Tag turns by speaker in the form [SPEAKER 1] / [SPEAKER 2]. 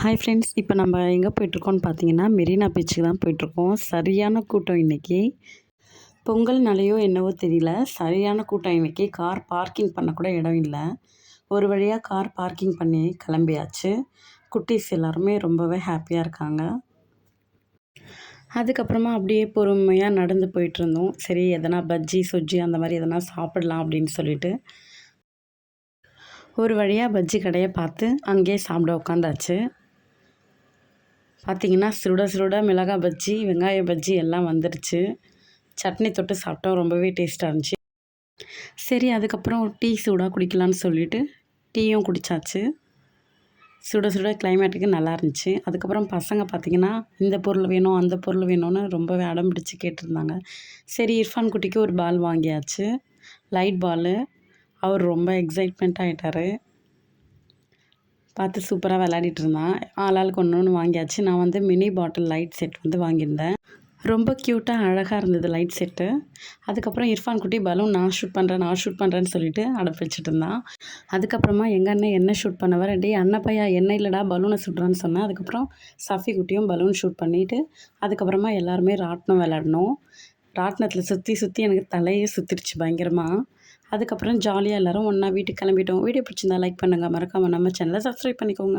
[SPEAKER 1] Hi friends இப்போ நம்ம எங்கே போயிட்டுருக்கோம்னு பார்த்தீங்கன்னா மெரினா பீச்சுக்கு தான் போயிட்டுருக்கோம். சரியான கூட்டம் இன்றைக்கி பொங்கல்னாலேயோ என்னவோ தெரியல. சரியான கூட்டம் இன்றைக்கி கார் பார்க்கிங் பண்ணக்கூட இடம் இல்லை. ஒரு வழியாக கார் பார்க்கிங் பண்ணி கிளம்பியாச்சு. குட்டீஸ் எல்லாருமே ரொம்பவே ஹாப்பியாக இருக்காங்க. அதுக்கப்புறமா அப்படியே பொறுமையாக நடந்து போயிட்டுருந்தோம் சரி எதனா பஜ்ஜி சொஜ்ஜி அந்த மாதிரி எதனா சாப்பிடலாம் அப்படின்னு சொல்லிட்டு. ஒரு வழியாக பஜ்ஜி கடையை பார்த்து அங்கேயே சாப்பிட உட்காந்தாச்சு. பார்த்திங்கன்னா சுட சுட மிளகாய் பஜ்ஜி வெங்காய பஜ்ஜி எல்லாம் வந்துடுச்சு சட்னி தொட்டு சாப்பிட்டோம் ரொம்பவே டேஸ்ட்டாக இருந்துச்சு. சரி அதுக்கப்புறம் டீ சூடாக குடிக்கலான்னு சொல்லிவிட்டு டீயும் குடித்தாச்சு சுட சுட கிளைமேட்டுக்கு நல்லா இருந்துச்சு. அதுக்கப்புறம் பசங்க பார்த்திங்கன்னா இந்த பொருள் வேணும் அந்த பொருள் வேணும்னு ரொம்பவே அடம் பிடிச்சி கேட்டிருந்தாங்க. சரி இர்ஃபான் குட்டிக்கு ஒரு பால் வாங்கியாச்சு. லைட் பாலு. அவர் ரொம்ப எக்ஸைட்மெண்ட் ஆகிட்டார் பார்த்து சூப்பராக விளையாடிட்டு இருந்தான் ஆளாளுக்கு ஒன்று ஒன்று வாங்கியாச்சு. நான் வந்து மினி பாட்டில் லைட் செட் வந்து வாங்கியிருந்தேன். ரொம்ப க்யூட்டாக அழகாக இருந்தது லைட் செட்டு. அதுக்கப்புறம் இர்ஃபான் குட்டி பலூன் நான் ஷூட் பண்ணுறேன் நான் ஷூட் பண்ணுறேன்னு சொல்லிட்டு அடப்பு இருந்தான் அதுக்கப்புறமா எங்கள் அண்ணன் என்ன ஷூட் பண்ணவர் டே அண்ணன் பையா என்ன இல்லைடா பலூனை சுடுறான்னு சொன்னேன். அதுக்கப்புறம் சஃபி குட்டியும் பலூன் ஷூட் பண்ணிவிட்டு அதுக்கப்புறமா எல்லாருமே ராட்டினம் விளாடணும் ராட்டினத்தில் சுற்றி சுற்றி எனக்கு தலையே சுற்றிடுச்சு பயங்கரமாக அதுக்கப்புறம் ஜாலியாக எல்லோரும் ஒன்றா வீட்டுக்கு கிளம்பிட்டோம். வீடியோ பிடிச்சிருந்தா லைக் பண்ணுங்கள் மறக்காமல் நம்ம சேனலை சப்ஸ்கிரைப் பண்ணிக்கோங்க.